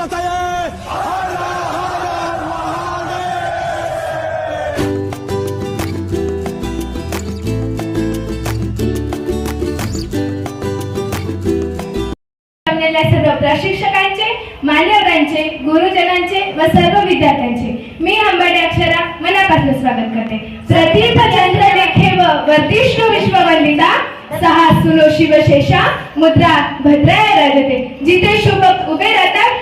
सर्व प्रशिक्षकांचे मान्यवरांचे गुरुजनांचे व सर्व विद्यार्थ्यांचे. मी अंबाडे अक्षरा मनापासून स्वागत करते. प्रतिपचंद्र व वर्धिष्णू विश्ववंदिता सहा सुनो शिवशेषा मुद्रा भद्राय राजते. जिथे शुभ उभे राहतात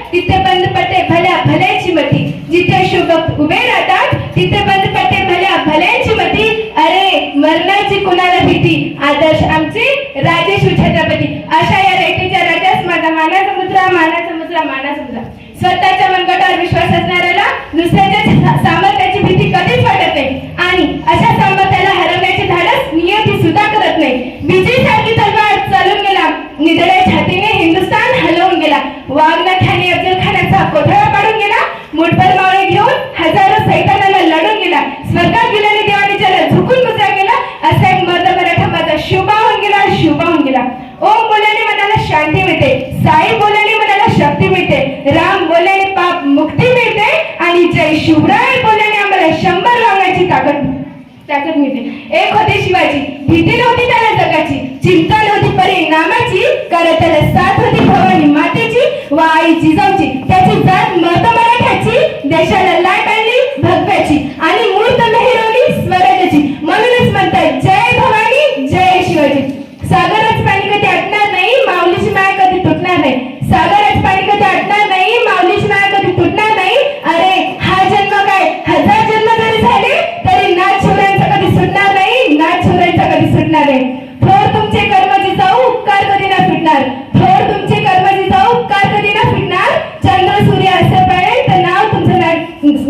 मरणाची कुणाला भीती आदर्श आमचे राजेश छत्रपती अशा या रेटीच्या राजास माझा मानाचा मुद्रा मानाचा मुद्रा मानाचा मुद्रा. स्वतःच्या मनगटावर विश्वास असणाऱ्याला दुसऱ्याच्या सामर्थ्याची भीती कधीच वाटत नाही. आणि अशा सामर्थ्याला हरवण्याचे धाडस नियती सुद्धा करत नाही. विजयसारखी तलवार चालून गेला. निधड्या छातीने हिंदुस्थान हलवून गेला. वाघनख्याने अफजल खानाचा कोठडा शांती मिळते. साई बोलल्याने मनाला शक्ती मिळते. राम बोलल्याने पाप मुक्ती मिळते. आणि जय शिवराय बोलल्याने आम्हाला शंभर लावण्याची ताकद ताकद मिळते. एक होते शिवाजी. भीती नव्हती त्याला जगाची. चिंता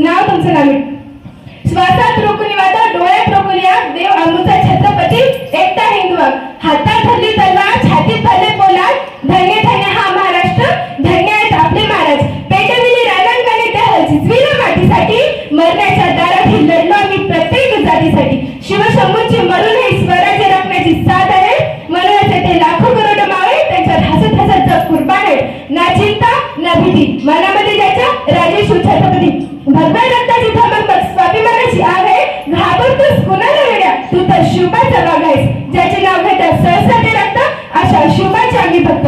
नाव तुमचं नाव श्वासात रोखुनी वाटा डोळ्यात रोखुनी आग देव अमृता छत्रपती एकटा हिंदू हातात धरली तलवार छातीत धरले पोलाद. धन्य धन्य हा महाराष्ट्र. धन्य आहेत आपले महाराज. पेटविली रानांकाने देह झिजविला मातीसाठी. मरण्याच्या दारात लढलो आम्ही प्रत्येक जातीसाठी. शिवशंभूंची मरून शिवबाचा भाग आहेस ज्याचे नाव घेतात सरसते रक्त अशा शिवबाच्या मी भक्त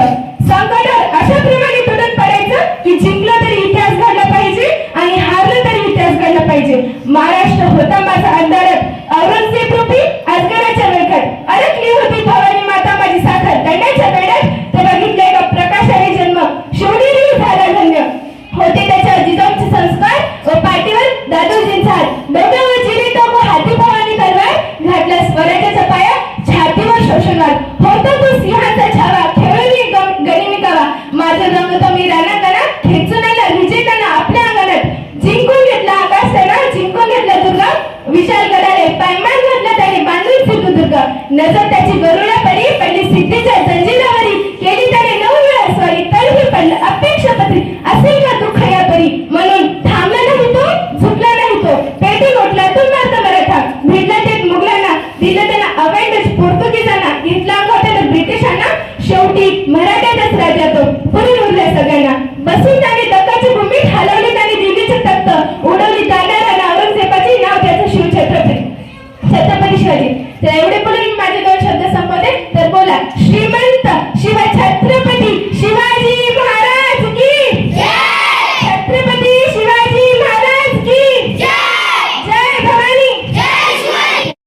दुर्गा. नजर त्याची गरुडा पडली सिद्धीच्या जंजिरावरी. केली त्याने नऊ वेळा स्वारी तरीही पण राजेश्वरी तर एवढे पण